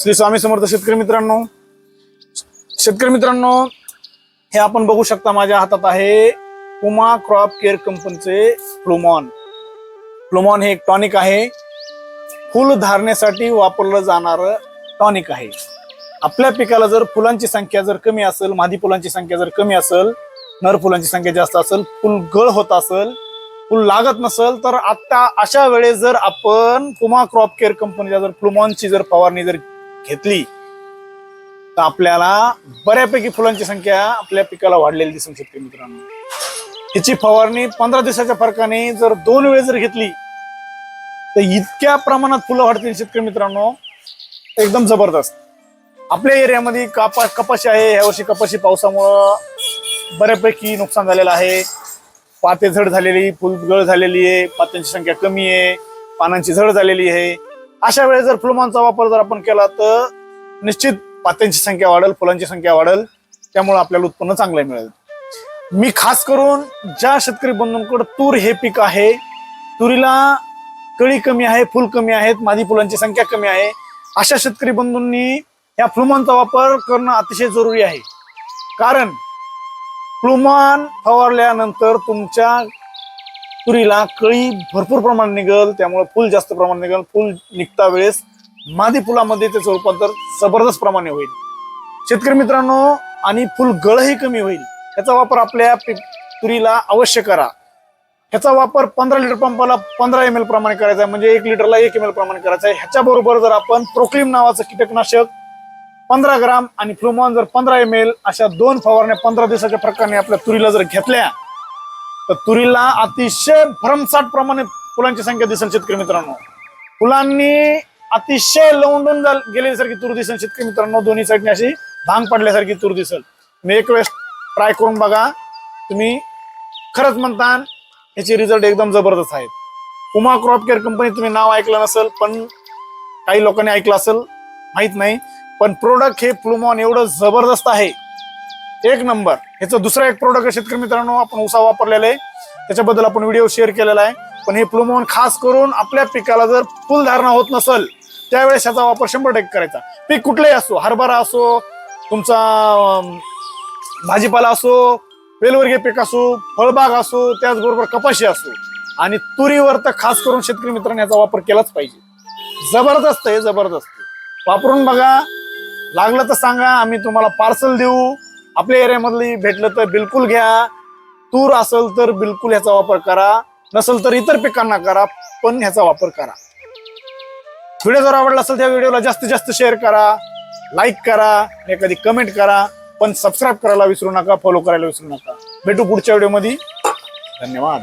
श्री स्वामी समर्थ शेतकरी मित्रांनो. शेतकरी मित्रांनो हे आपण बघू शकता माझ्या हातात आहे पुमा क्रॉप केअर कंपनीचे फ्लुमॉन प्लोमॉन हे एक टॉनिक आहे. फुल धारण्यासाठी वापरलं जाणारं टॉनिक आहे. आपल्या पिकाला जर फुलांची संख्या जर कमी असेल मादी फुलांची संख्या जर कमी असेल नर फुलांची संख्या जास्त असेल फुल गळ होत असेल फुल लागत नसेल तर आता अशा वेळेस जर आपण पुमा क्रॉप केअर कंपनीच्या जर प्लुमॉनची जर फवारणी जर घेतली तर आपल्याला बऱ्यापैकी फुलांची संख्या आपल्या पिकाला वाढलेली दिसून शकते मित्रांनो. हिची फवारणी पंधरा दिवसाच्या फरकाने जर दोन वेळ जर घेतली तर इतक्या प्रमाणात फुलं वाढतील शेतकरी मित्रांनो. एकदम जबरदस्त. आपल्या एरियामध्ये कापा कपाशी आहे. यावर्षी कपाशी पावसामुळं बऱ्यापैकी नुकसान झालेलं आहे. पाते झड झालेली फुलगळ झालेली आहे. पात्यांची संख्या कमी आहे. पानांची झड झालेली आहे. अशा वेळेस जर फुलमानचा वापर जर आपण केला तर निश्चित पात्यांची संख्या वाढेल फुलांची संख्या वाढेल. त्यामुळे आपल्याला उत्पन्न चांगलं मिळेल. मी खास करून ज्या शेतकरी बंधूंकडे तूर हे पीक आहे तुरीला कळी कमी आहे फुल कमी आहेत मादी फुलांची संख्या कमी आहे अशा शेतकरी बंधूंनी या फ्लुमानचा वापर करणं अतिशय जरुरी आहे. कारण फ्लुमान फवारल्यानंतर तुमच्या तुरीला कळी भरपूर प्रमाणात निघल त्यामुळे फुल जास्त प्रमाणात निघल फुल निघता वेळेस मादी फुलामध्ये त्याचं रूपांतर जबरदस्त प्रमाणे होईल. शेतकरी मित्रांनो आणि फुल गळही कमी होईल. याचा वापर आपल्या तुरीला अवश्य करा. ह्याचा वापर पंधरा लिटर पंपाला पंधरा एम एल प्रमाणे करायचा आहे म्हणजे एक लिटरला एक एम एल प्रमाणे करायचा आहे. ह्याच्या बरोबर जर आपण प्रोक्लिम नावाचं कीटकनाशक पंधरा ग्राम आणि फ्लुमॉन जर पंधरा एम एल अशा दोन फवारण्या पंधरा दिवसाच्या प्रकारे आपल्या तुरीला जर घेतल्या तर तुरीला अतिशय भरमसाट प्रमाणे फुलांची संख्या दिसेल शेतकरी मित्रांनो. फुलांनी अतिशय लवंडून गेलेसारखी गेल्यासारखी तूर दिसेल शेतकरी मित्रांनो दोन्ही साईडने अशी भांग पडल्यासारखी तूर दिसेल. मी एक वेळेस ट्राय करून बघा. तुम्ही खरंच म्हणता याचे रिझल्ट एकदम जबरदस्त आहेत. उमा क्रॉप केअर कंपनी तुम्ही नाव ऐकलं नसेल पण काही लोकांनी ऐकलं असेल माहीत नाही. पण प्रोडक्ट हे फ्लुमॉन एवढं जबरदस्त आहे. एक नंबर. ह्याचं दुसरं एक प्रोडक्ट आहे शेतकरी मित्रांनो आपण उसा वापरलेला आहे. त्याच्याबद्दल आपण व्हिडिओ शेअर केलेला आहे. पण हे प्लुमोन खास करून आपल्या पिकाला जर फुलधारणा होत नसेल त्यावेळेस ह्याचा वापर शंभर टक्के करायचा. पीक कुठलंही असो हरभरा असो तुमचा भाजीपाला असो वेलवर्गीय पीक असो फळबाग असो त्याचबरोबर कपाशी असो. आणि तुरीवर तर खास करून शेतकरी मित्रांनी याचा वापर केलाच पाहिजे. जबरदस्त आहे जबरदस्त. वापरून बघा. लागलं तर सांगा आम्ही तुम्हाला पार्सल देऊ. आपल्या एरियामधली भेटलं तर बिलकुल घ्या. तूर असेल तर बिलकुल ह्याचा वापर करा. नसेल तर इतर पिकांना करा पण ह्याचा वापर करा. व्हिडिओ जर आवडला असेल त्या व्हिडिओला जास्तीत जास्त शेअर करा लाईक करा एखादी कमेंट करा पण सबस्क्राईब करायला विसरू नका फॉलो करायला विसरू नका. भेटू पुढच्या व्हिडिओमध्ये. धन्यवाद.